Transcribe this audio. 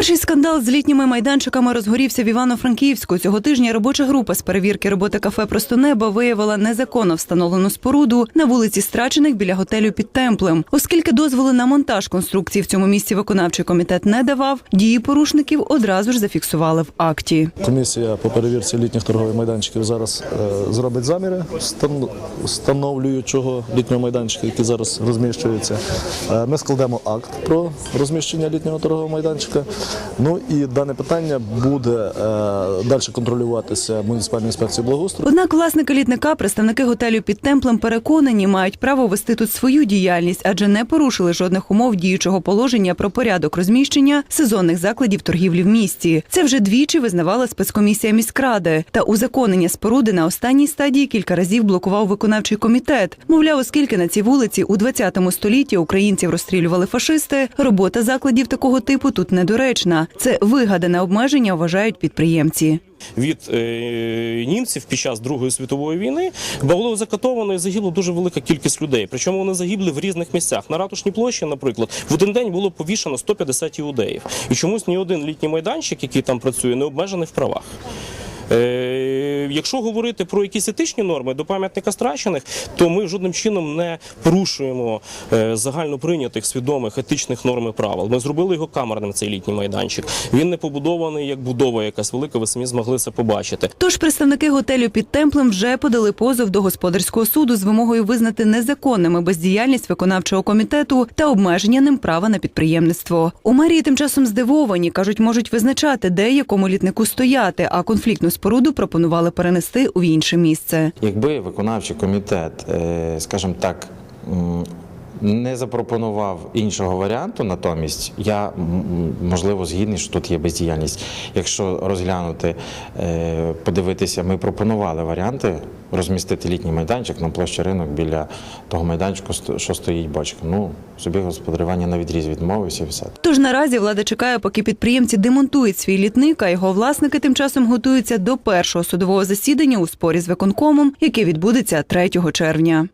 Перший скандал з літніми майданчиками розгорівся в Івано-Франківську. Цього тижня робоча група з перевірки роботи кафе Просто небо виявила незаконно встановлену споруду на вулиці Страчених біля готелю під Темплем. Оскільки дозволи на монтаж конструкції в цьому місці виконавчий комітет не давав, дії порушників одразу ж зафіксували в акті. Комісія по перевірці літніх торгових майданчиків зараз е, зробить заміри встан- встановлюючого літнього майданчика, який зараз розміщується. Е, ми складемо акт про розміщення літнього торгового майданчика. Ну і дане питання буде е, далі контролюватися муніципальною інспекцією благоустрою. Однак власники літника, представники готелю під темплем переконані, мають право вести тут свою діяльність, адже не порушили жодних умов діючого положення про порядок розміщення сезонних закладів торгівлі в місті. Це вже двічі визнавала спецкомісія міськради. Та узаконення споруди на останній стадії кілька разів блокував виконавчий комітет. Мовляв, оскільки на цій вулиці у 20 столітті українців розстрілювали фашисти, робота закладів такого типу тут недоречна. Це вигадане обмеження, вважають підприємці. від е, німців під час Другої світової війни було закатовано і загибло дуже велика кількість людей. Причому вони загибли в різних місцях. На ратушній площі, наприклад, в один день було повішено 150 іудеїв. І чомусь ні один літній майданчик, який там працює, не обмежений в правах. Е, якщо говорити про якісь етичні норми до пам'ятника страчених, то ми жодним чином не порушуємо е, загально прийнятих свідомих етичних норм і правил. Ми зробили його камерним цей літній майданчик. Він не побудований як будова якась велика. Ви самі змогли це побачити. Тож представники готелю під темплем вже подали позов до господарського суду з вимогою визнати незаконними бездіяльність виконавчого комітету та обмеження ним права на підприємництво. У мерії тим часом здивовані кажуть, можуть визначати, де якому літнику стояти, а конфліктну споруду пропонували перенести у інше місце. Якби виконавчий комітет, е, скажімо так, не запропонував іншого варіанту, натомість я можливо згідний, що тут є бездіяльність. Якщо розглянути, е, подивитися, ми пропонували варіанти розмістити літній майданчик на площі ринок біля того майданчику, що стоїть бочка. Ну, собі господарювання на відріз відмовився все. Тож наразі влада чекає, поки підприємці демонтують свій літник, а його власники тим часом готуються до першого судового засідання у спорі з виконкомом, яке відбудеться 3 червня.